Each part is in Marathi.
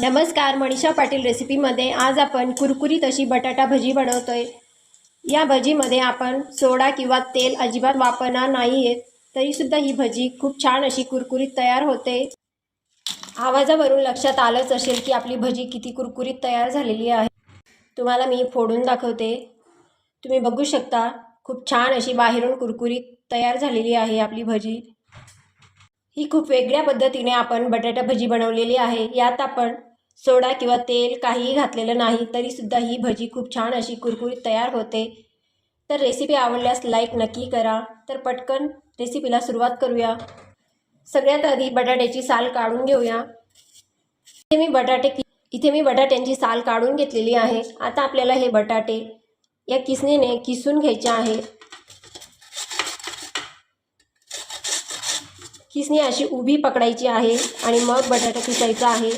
नमस्कार मनीषा पाटील रेसिपीमध्ये आज आपण कुरकुरीत अशी बटाटा भजी बनवतोय. या भजीमध्ये आपण सोडा किंवा तेल अजिबात वापरणार नाही आहेत तरीसुद्धा ही भजी खूप छान अशी कुरकुरीत तयार होते. आवाजावरून लक्षात आलंच असेल की आपली भजी किती कुरकुरीत तयार झालेली आहे. तुम्हाला मी फोडून दाखवते. तुम्ही बघू शकता खूप छान अशी बाहेरून कुरकुरीत तयार झालेली आहे आपली भजी. ही खूप वेगळ्या पद्धतीने आपण बटाटा भजी बनवलेली आहे. यात आपण सोडा किंवा तेल काहीही घातलेलं नाही तरीसुद्धा ही भजी खूप छान अशी कुरकुरीत तयार होते. तर रेसिपी आवडल्यास लाईक नक्की करा. तर पटकन रेसिपीला सुरुवात करूया. सगळ्यात आधी बटाट्याची साल काढून घेऊया. इथे मी बटाटे इथे मी बटाट्यांची साल काढून घेतलेली आहे. आता आपल्याला हे बटाटे या किसणीने किसून घ्यायचे आहे. किसणी अशी उभी पकडायची आहे आणि मग बटाटा किसायचा आहे?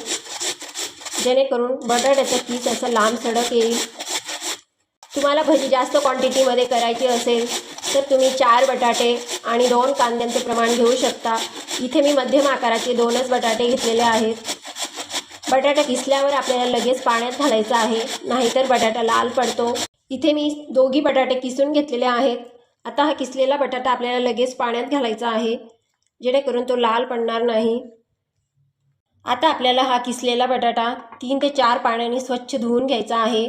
जेणेकरून बटाट्याचा किस असा लांब सडक येईल. तुम्हाला भजी जास्त क्वांटिटीमध्ये करायची असेल तर तुम्ही चार बटाटे आणि दोन कांद्यांचे प्रमाण घेऊ शकता. इथे मी मध्यम आकाराचे दोनच बटाटे घेतलेले आहेत. बटाटा किसल्यावर आपल्याला लगेच पाण्यात घालायचा आहे नाहीतर बटाटा लाल पडतो. इथे मी दोघी बटाटे किसून घेतलेले आहेत. आता हा किसलेला बटाटा आपल्याला लगेच पाण्यात घालायचा आहे. जेणेकरून तो लाल पडणार नाही. आता आपल्याला हा किसलेला बटाटा तीन ते चार पाण्याने स्वच्छ धुवून घ्यायचा आहे.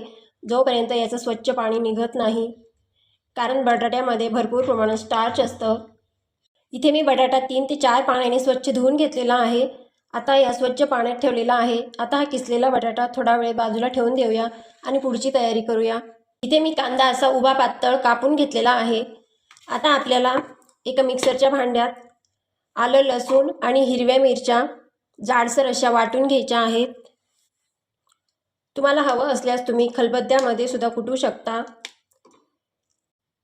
जोपर्यंत याचं स्वच्छ पाणी निघत नाही. कारण बटाट्यामध्ये भरपूर प्रमाणात स्टार्च असतं. इथे मी बटाटा तीन ते चार पाण्याने स्वच्छ धुवून घेतलेला आहे. आता या स्वच्छ पाण्यात ठेवलेला आहे. आता हा किसलेला बटाटा थोडा वेळ बाजूला ठेवून देऊया आणि पुढची तयारी करूया. इथे मी कांदा असा उभा पातळ कापून घेतलेला आहे. आता आपल्याला एका मिक्सरच्या भांड्यात आलं लसूण आणि हिरव्या मिरच्या जाडसर अशा वाटून घ्यायच्या आहेत. तुम्हाला हवं असल्यास तुम्ही खलबत्त्यामध्ये सुद्धा कुटू शकता.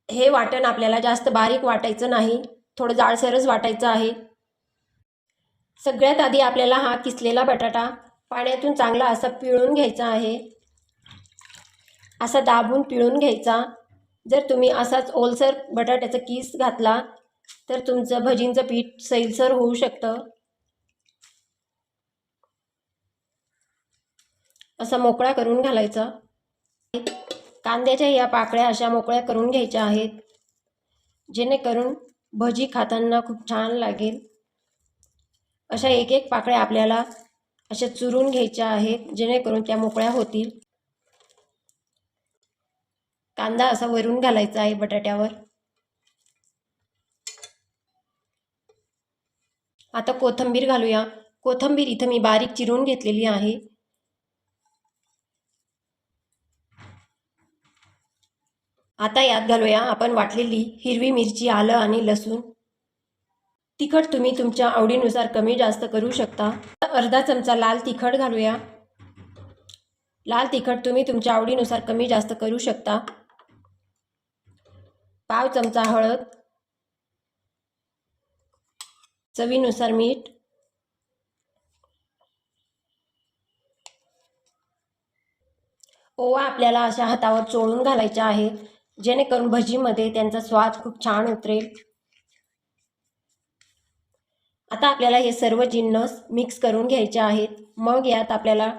हे वाटण आपल्याला जास्त बारीक वाटायचं नाही थोडं जाडसरच वाटायचं आहे. सगळ्यात आधी आपल्याला हा किसलेला बटाटा पाण्यातून चांगला असा पिळून घ्यायचा आहे. असा दाबून पिळून घ्यायचा. जर तुम्ही असाच ओलसर बटाट्याचा किस घातला तर तुमचं भजींचं पीठ सैलसर होऊ शकतं. असा मोकळा करून घालायचा. कांद्याच्या या पाकळ्या अशा मोकळ्या करून घ्यायच्या आहेत. जेणेकरून भजी खाताना खूप छान लागेल. अशा एक एक पाकळ्या आपल्याला अशा चुरून घ्यायच्या आहेत जेणेकरून त्या मोकळ्या होतील. कांदा असा वरून घालायचा आहे बटाट्यावर. आता कोथंबीर घालूया. कोथंबीर इथं मी बारीक चिरून घेतलेली आहे. आता यात घालूया आपण वाटलेली हिरवी मिरची आलं आणि लसूण. तिखट तुम्ही तुमच्या आवडीनुसार कमी जास्त करू शकता. अर्धा चमचा लाल तिखट घालूया. लाल तिखट तुम्ही तुमच्या आवडीनुसार कमी जास्त करू शकता. पाव चमचा हळद. चवीनुसार मीठ. ओवा आपल्याला अशा हातावर चोळून घालायच्या आहेत जेणेकरून भजीमध्ये त्यांचा स्वाद खूप छान उतरेल. आता आपल्याला हे सर्व जिन्नस मिक्स करून घ्यायचे आहेत. मग यात आपल्याला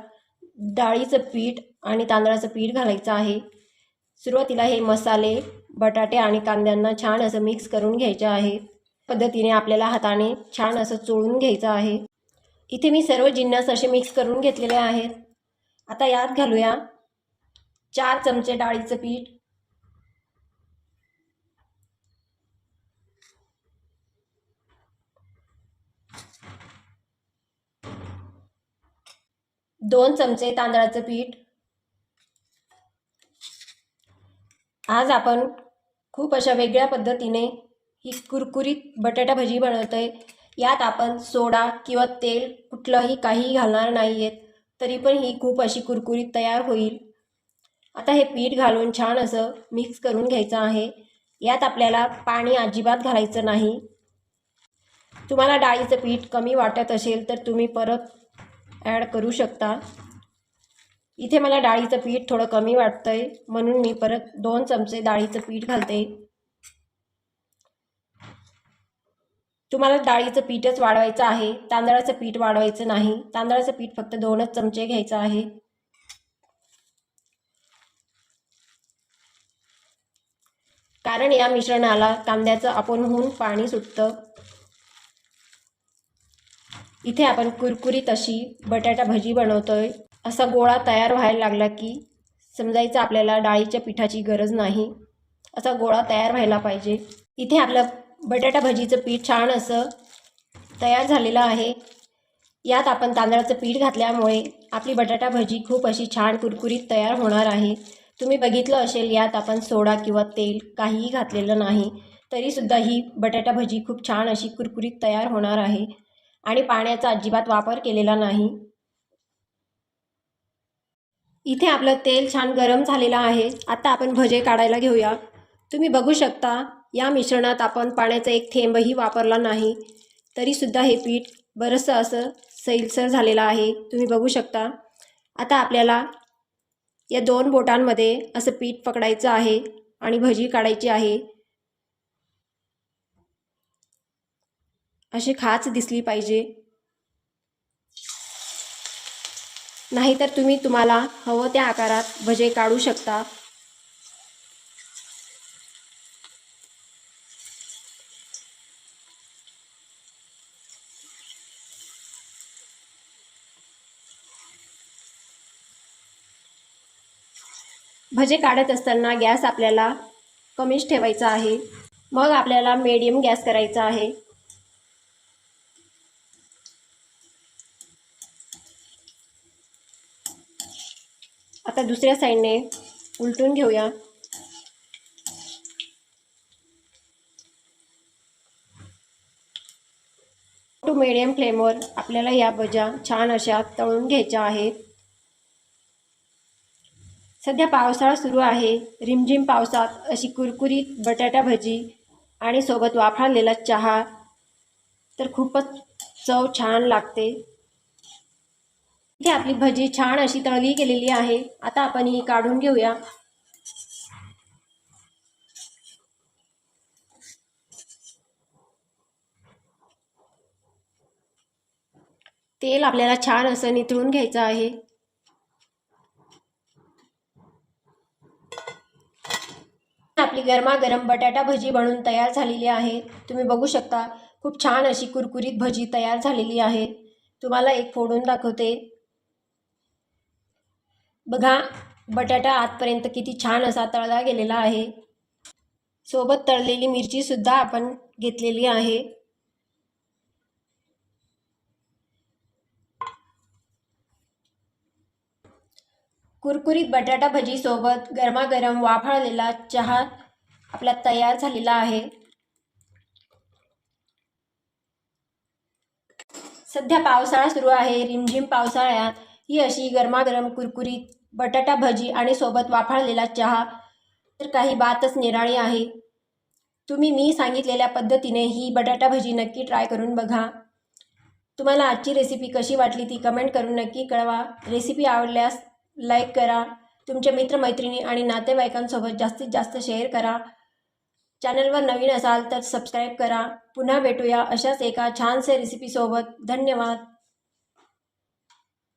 डाळीचं पीठ आणि तांदळाचं पीठ घालायचं आहे. सुरुवातीला हे मसाले बटाटे आणि कांद्यांना छान असं मिक्स करून घ्यायचे आहे. पद्धतीने आपल्याला हाताने छान असं चोळून घ्यायचं आहे. इथे मी सर्व जिन्नस असे मिक्स करून घेतलेले आहेत. आता यात घालूया चार चमचे डाळीचं पीठ. दोन चमचे तांदळाचं पीठ. आज आपण खूप अशा वेगळ्या पद्धतीने ही कुरकुरीत बटाटा भजी बनवतो आहे यात आपण सोडा किंवा तेल कुठलंही काही घालणार नाही आहेत तरी पण ही खूप अशी कुरकुरीत तयार होईल. आता हे पीठ घालून छान असं मिक्स करून घ्यायचं आहे. यात आपल्याला पाणी अजिबात घालायचं नाही. तुम्हाला डाळीचं पीठ कमी वाटत असेल तर तुम्ही परत ॲड करू शकता. इथे मला डाळीचं पीठ थोडं कमी वाटतं आहे म्हणून मी परत दोन चमचे डाळीचं पीठ घालते. तुम्हाला डाळीचं पीठच वाढवायचं आहे तांदळाचं पीठ वाढवायचं नाही तांदळाचं पीठ फक्त दोनच चमचे घ्यायचं आहे. कारण या मिश्रणाला कांद्याचं आपणहून पाणी सुटतं. इथे आपण कुरकुरीत अशी बटाटा भजी बनवतोय. असा गोळा तयार व्हायला लागला की समजायचं आपल्याला डाळीच्या पिठाची गरज नाही. असा गोळा तयार व्हायला पाहिजे. इथे आपलं बटाटा भजीचं पीठ छान असं तयार झालेलं आहे. यात आपण तांदळाचं पीठ घातल्यामुळे आपली बटाटा भजी खूप अशी छान कुरकुरीत तयार होणार आहे. तुम्ही बघितलं असेल यात आपण सोडा किंवा तेल काहीही घातलेलं नाही तरीसुद्धा ही बटाटा भजी खूप छान अशी कुरकुरीत तयार होणार आहे. आणि पाण्याचा अजिबात वापर केलेला नाही. इथे आपलं तेल छान गरम झालेलं आहे. आता आपण भजे काढायला घेऊया. तुम्ही बघू शकता या मिश्रणात आपण पाण्याचा एक थेंबही वापरला नाही. तरीसुद्धा हे पीठ बरंचसं असं सैलसर झालेलं आहे. तुम्ही बघू शकता. आता आपल्याला या दोन बोटांमध्ये असं पीठ पकडायचं आहे आणि भजी काढायची आहे. अशी खाच दिसली पाहिजे. नाहीतर तुम्ही तुम्हाला हवं त्या आकारात भजे काढू शकता. भजे काढत असताना गॅस आपल्याला कमीच ठेवायचा आहे. मग आपल्याला मीडियम गॅस करायचा आहे. आता दुसऱ्या साईडने उलटून घेऊया. टू मिडियम फ्लेमवर आपल्याला या भज्या छान अशा तळून घ्यायच्या आहेत. सध्या पावसाळा सुरू आहे. रिमझिम पावसात अशी कुरकुरीत बटाटा भजी आणि सोबत वाफाळलेला चहा तर खूपच चव छान लागते. इथे आपली भजी छान अशी तळली गेलेली आहे. आता आपण ही काढून घेऊया. तेल आपल्याला छान असं निथळून घ्यायचं आहे. आपली गरमागरम बटाटा भजी बनून तयार झालेली आहे. तुम्ही बघू शकता खूप छान अशी कुरकुरीत भजी तयार झालेली आहे. तुम्हाला एक फोडून दाखवते. बघा बटाटा आतपर्यंत किती छान असा तळला गेलेला आहे. सोबत तळलेली मिरचीसुद्धा आपण घेतलेली आहे. कुरकुरीत बटाटा भजीसोबत गरमागरम वाफाळलेला चहा आपला तयार झालेला आहे. सध्या पावसाळा सुरू आहे. रिमझिम पावसाळ्यात ही अशी गरमागरम कुरकुरीत बटाटा भजी आणि सोबत वाफाळलेला चहा तर काही बातच निराळी आहे. तुम्ही मी सांगितलेल्या पद्धतीने ही बटाटा भजी नक्की ट्राय करून बघा. तुम्हाला आजची रेसिपी कशी वाटली ती कमेंट करून नक्की कळवा. रेसिपी आवडल्यास लाईक करा. तुमच्या मित्रमैत्रिणी आणि नातेवाईकांसोबत जास्तीत जास्त शेअर करा. चॅनलवर नवीन असाल तर सबस्क्राईब करा. पुन्हा भेटूया अशाच एका छानसे रेसिपीसोबत धन्यवाद.